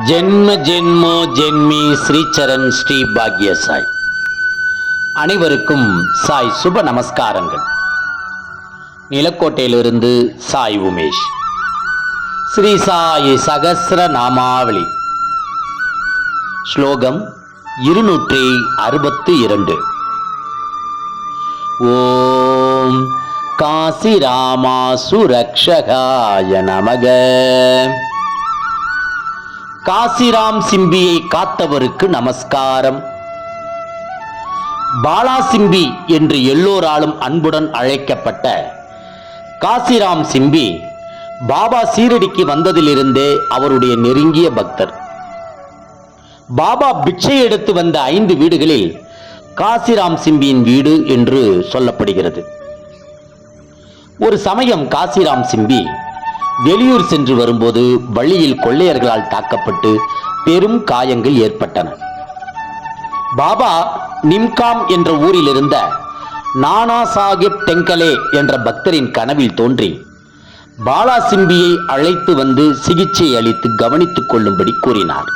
ஜென்ம ஜென்மோ ஜென்மி ஸ்ரீச்சரண் ஸ்ரீ பாக்ய சாய் அனைவருக்கும் சாய் சுப நமஸ்காரங்கள். நிலக்கோட்டையிலிருந்து சாய் உமேஷ். ஸ்ரீ சாய் சகசிர நாமாவளி. ஸ்லோகம் இருநூற்றி அறுபத்து இரண்டு. ஓம் காசி ராமா சுரக்ஷகாய நமக. காசிராம் சிம்பியை காத்தவருக்கு நமஸ்காரம். பாலா சிம்பி என்று எல்லோராலும் அன்புடன் அழைக்கப்பட்ட காசிராம் சிம்பி பாபா சீரடிக்கு வந்ததிலிருந்தே அவருடைய நெருங்கிய பக்தர். பாபா பிச்சை எடுத்து வந்த ஐந்து வீடுகளில் காசிராம் சிம்பியின் வீடு என்று சொல்லப்படுகிறது. ஒரு சமயம் காசிராம் சிம்பி வெளியூர் சென்று வரும்போது வழியில் கொள்ளையர்களால் தாக்கப்பட்டு பெரும் காயங்கள் ஏற்பட்டன. பாபா நிம்காம் என்ற ஊரில் இருந்த நானா சாஹிப் டெங்கலே என்ற பக்தரின் கனவில் தோன்றி பாலா சிம்பியை அழைத்து வந்து சிகிச்சை அளித்து கவனித்துக் கொள்ளும்படி கூறினார்.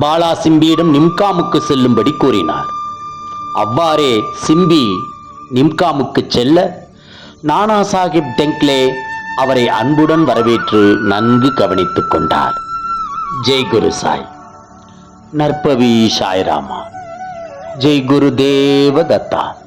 பாலா சிம்பியிடம் நிம்காமுக்கு செல்லும்படி கூறினார். அவ்வாறே சிம்பி நிம்காமுக்கு செல்ல நானா சாஹிப் டெங்க்லே அவரை அன்புடன் வரவேற்று நன்கு கவனித்துக் கொண்டார். ஜெய் குரு சாய். நற்பவி சாய்ராமா. ஜெய் குரு தேவ தத்தா